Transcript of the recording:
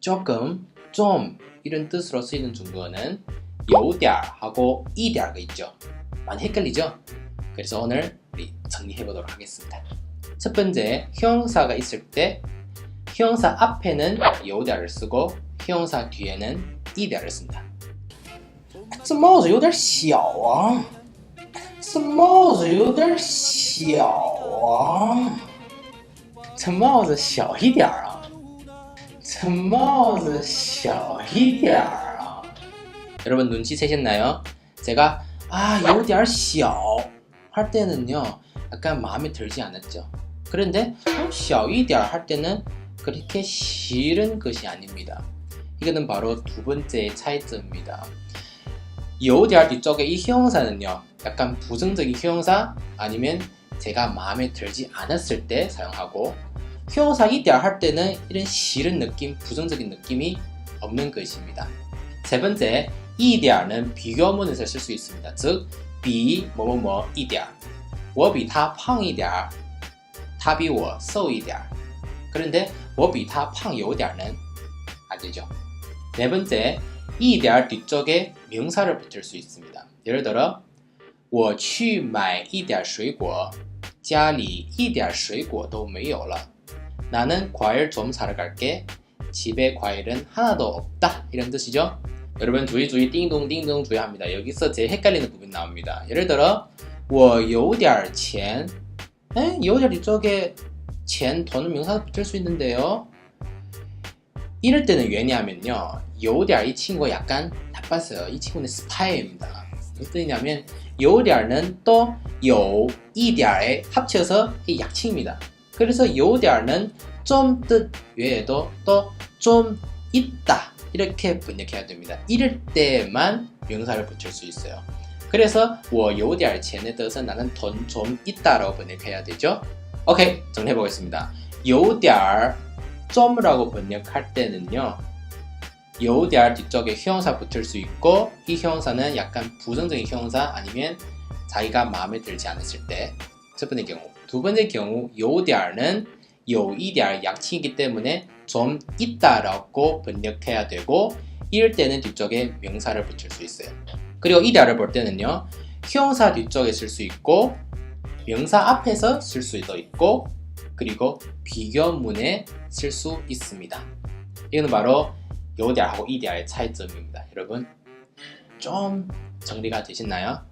조금, 좀 이런 뜻으로 쓰이는 중국어는 有点儿 하고 一点儿가 있죠. 많이 헷갈리죠? 그래서 오늘 우리 정리해 보도록 하겠습니다. 첫 번째, 형용사가 있을 때 형용사 앞에는 有点儿를 쓰고 형용사 뒤에는 一点儿를 쓴다. 这帽子有点小啊，这帽子有点小啊，这帽子小一点儿啊，这 帽子小一点儿啊。 여러분 눈치 채셨나요? 제가 아, 有点小할 때는요. 약간 마음에 들지 않았죠. 그런데 어, 小一点할 때는 그렇게 싫은 것이 아닙니다. 이거는 바로 두 번째의 차이점입니다. 有点 뒤쪽에 이 형용사는요. 약간 부정적인 형용사 아니면 제가 마음에 들지 않았을 때 사용하고 형용사 一点할 때는 이런 싫은 느낌, 부정적인 느낌이 없는 것입니다. 세 번째, 一点는 비교문에서 쓸 수 있습니다. 즉, 比某某某一点我比他胖一点他比我瘦一点 그런데 我比他胖有点는 안 되죠. 네 번째, 一点 뒤쪽에 명사를 붙일 수 있습니다. 예를 들어, 我去买一点水果家里一点水果都没有了 나는 과일 좀 사러 갈게 집에 과일은 하나도 없다 이런 뜻이죠. 여러분 주의 주의 띵동 띵동 주의합니다. 여기서 제일 헷갈리는 부분 나옵니다. 예를 들어 我有点钱 에? 有点 뒤쪽에 钱 돈을 명사로 붙일 수 있는데요. 이럴 때는 왜냐하면요. 有点 이 친구가 약간 나빴어요. 이 친구는 스파이입니다. 무슨 뜻이냐면 有点는 또 有一点에 합쳐서 이 약칭입니다. 그래서 有点는 좀 뜻 외에도 또 좀 있다 이렇게 번역해야 됩니다. 이럴 때만 명사를 붙일 수 있어요. 그래서 我有点钱의 뜻은 나는 돈 좀 있다라고 번역해야 되죠. 오케이 정리해 보겠습니다. 有点 좀이라고 번역할 때는요. 有点 뒤쪽에 형용사 붙을 수 있고 이 형용사는 약간 부정적인 형용사 아니면 자기가 마음에 들지 않았을 때 첫 번째 경우. 두 번째 경우 요디알은 요이디알 약칭이기 때문에 좀 있다라고 번역해야 되고 이럴 때는 뒤쪽에 명사를 붙일 수 있어요. 그리고 이디알을 볼 때는요. 형사 뒤쪽에 쓸 수 있고 명사 앞에서 쓸 수도 있고 그리고 비교문에 쓸 수 있습니다. 이거는 바로 요디알하고 이디알의 차이점입니다. 여러분 좀 정리가 되셨나요?